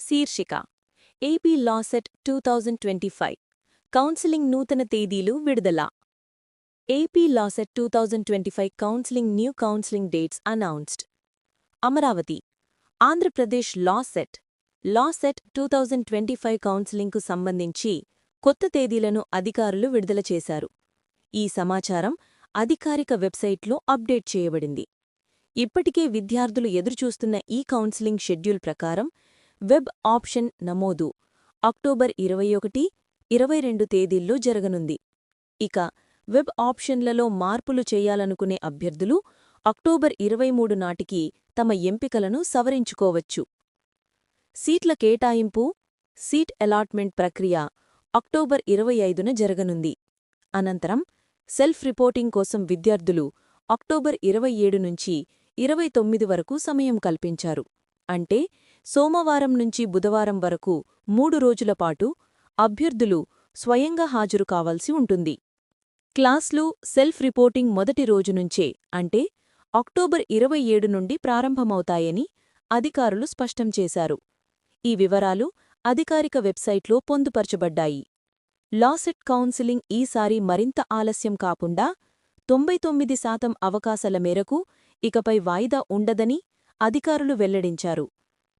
శీర్షిక. AP LAWCET two thousand twenty five counselling నూతన తేదీలు విడుదల. AP LAWCET two thousand twenty five counselling new counselling dates announced Amaravati. Andhra Pradesh LAWCET LAWCET two thousand twenty five కౌన్సిలింగ్కు సంబంధించి కొత్త తేదీలను అధికారులు విడుదల చేశారు. ఈ సమాచారం అధికారిక వెబ్సైట్లో అప్డేట్ చేయబడింది. ఇప్పటికే విద్యార్థులు ఎదురుచూస్తున్న ఈ కౌన్సిలింగ్ షెడ్యూల్ ప్రకారం వెబ్ ఆప్షన్ నమోదు. అక్టోబర్ ఇరవై ఒకటి ఇరవై రెండు తేదీల్లో జరగనుంది. ఇక వెబ్ ఆప్షన్లలో మార్పులు చేయాలనుకునే అభ్యర్థులు అక్టోబర్ ఇరవై మూడు నాటికి తమ ఎంపికలను సవరించుకోవచ్చు. సీట్ల కేటాయింపు సీట్ అలాట్మెంట్ ప్రక్రియ అక్టోబర్ ఇరవై ఐదున జరగనుంది. అనంతరం సెల్ఫ్ రిపోర్టింగ్ కోసం విద్యార్థులు అక్టోబర్ ఇరవై ఏడు నుంచి ఇరవై తొమ్మిది వరకు సమయం కల్పించారు. అంటే సోమవారం నుంచి బుధవారం వరకు మూడు రోజుల పాటు అభ్యర్థులు స్వయంగా హాజరు కావాల్సి ఉంటుంది. క్లాస్లు సెల్ఫ్ రిపోర్టింగ్ మొదటి రోజు నుంచే అంటే అక్టోబర్ ఇరవై ఏడు నుండి ప్రారంభమవుతాయని అధికారులు స్పష్టం చేశారు. ఈ వివరాలు అధికారిక వెబ్సైట్లో పొందుపరచబడ్డాయి. లాసెట్ కౌన్సిలింగ్ ఈసారి మరింత ఆలస్యం కాకుండా తొంభై తొమ్మిది శాతం అవకాశాల మేరకు ఇకపై వాయిదా ఉండదని అధికారులు వెల్లడించారు.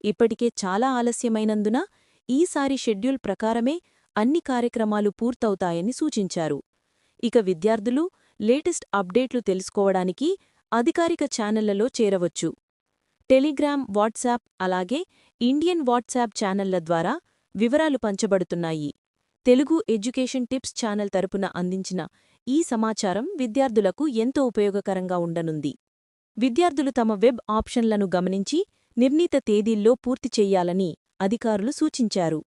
ఇప్పటికే చాలా ఆలస్యమైనందున ఈసారి షెడ్యూల్ ప్రకారమే అన్ని కార్యక్రమాలు పూర్తవుతాయని సూచించారు. ఇక విద్యార్థులు లేటెస్ట్ అప్డేట్లు తెలుసుకోవడానికి అధికారిక ఛానళ్ళలో చేరవచ్చు. టెలిగ్రామ్ వాట్సాప్ అలాగే ఇండియన్ వాట్సాప్ ఛానళ్ళ ద్వారా వివరాలు పంచబడుతున్నాయి. తెలుగు ఎడ్యుకేషన్ టిప్స్ ఛానల్ తరపున అందించిన ఈ సమాచారం విద్యార్థులకు ఎంతో ఉపయోగకరంగా ఉండనుంది. విద్యార్థులు తమ వెబ్ ఆప్షన్లను గమనించి నిర్ణీత తేదీల్లో పూర్తి చెయ్యాలని అధికారులు సూచించారు.